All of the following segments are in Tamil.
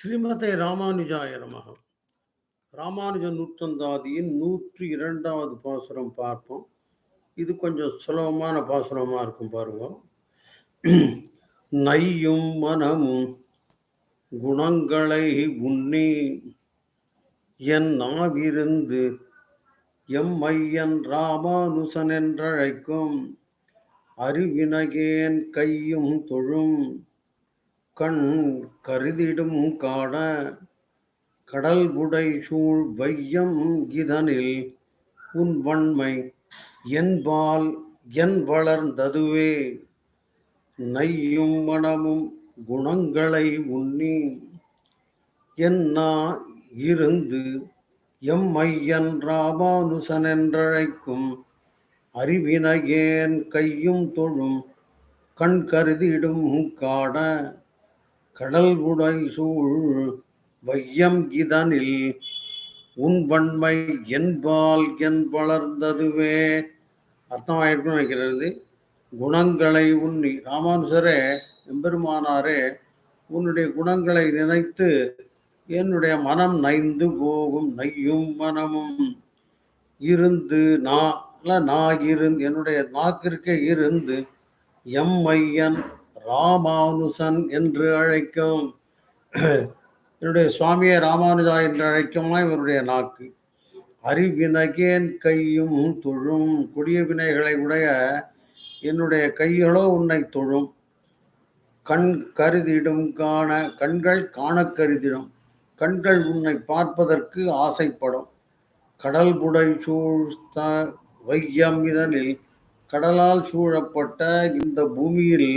ஸ்ரீமதே ராமானுஜாய நமகம் ராமானுஜ நூற்றந்தாதியின் நூற்றி இரண்டாவது பாசுரம் பார்ப்போம். இது கொஞ்சம் சுலபமான பாசுரமாக இருக்கும் பாருங்க. நையும் மனமும் குணங்களை உண்ணி என் நாவிருந்து எம்மையன் ராமானுசன் என்றழைக்கும் அறிவினகேன் கையும் தொழும் கண் கருதிடும் காட கடல் உடை சூழ் வையம் இதனில் உன் வன்மை என்பால் என் வளர்ந்ததுவே. நையும் மனமும் குணங்களை உண்ணி என்னா இருந்து எம்மையன் ராமானுசன் என்றழைக்கும் அறிவினையேன் கையும் தொழும் கண் கருதிடும் காட கடல் உடை சூழ் வையம் இதனில் உன் என்பால் என் வளர்ந்ததுவே. அர்த்தமாயிருக்கும் நினைக்கிறது. குணங்களை உன் ராமானுசரே எம்பெருமானாரே உன்னுடைய குணங்களை நினைத்து என்னுடைய மனம் நைந்து போகும் நையும் மனமும் இருந்து நான் நான் இருந்து என்னுடைய நாக்கிற்கே இருந்து எம்மையன் ராமானுசன் என்று அழைக்கும். என்னுடைய சுவாமியை ராமானுஜா என்று அழைக்குமா இவருடைய நாக்கு. அறிவினகேன் கையும் தொழும். கொடிய வினைகளை உடைய என்னுடைய கைகளோ உன்னை தொழும். கண் கருதிடும் காண கண்கள் காண கருதிடும். கண்கள் உன்னை பார்ப்பதற்கு ஆசைப்படும். கடல் புடை சூழ்த்த வையம் இதனில் கடலால் சூழப்பட்ட இந்த பூமியில்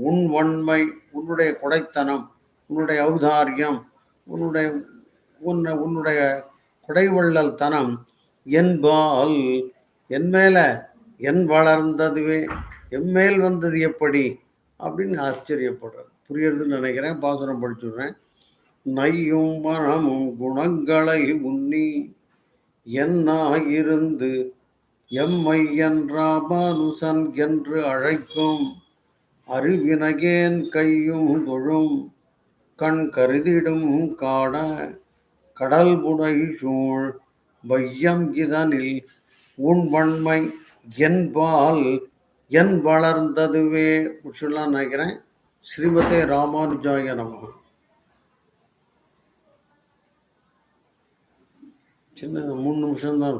உன் வன்மை உன்னுடைய கொடைத்தனம் உன்னுடைய ஔதாரியம் உன்னுடைய உன்னை உன்னுடைய குடைவள்ளல் தனம் என்பால் என் மேலே என் வளர்ந்ததுவே எம்மேல் வந்தது எப்படி? அப்படின்னு ஆச்சரியப்படுறேன் புரியுறதுன்னு நினைக்கிறேன் பாசுரம் படிச்சுடுறேன். நையும் மனமும் குணங்களை உண்ணி என்னாயிருந்து எம்மை என்றாபானுசன் என்று அழைக்கும். அறிவினகேன் கையும் தொழும் கண் கருதிடும் காட கடல் புடை சூழ் வையம் இதனில் உன் வன்மை என்பால் என் வளர்ந்ததுவே. முடிச்சுலாம் நினைக்கிறேன். ஸ்ரீமதே ராமானுஜாய நம. சின்ன மூணு நிமிஷம் தான்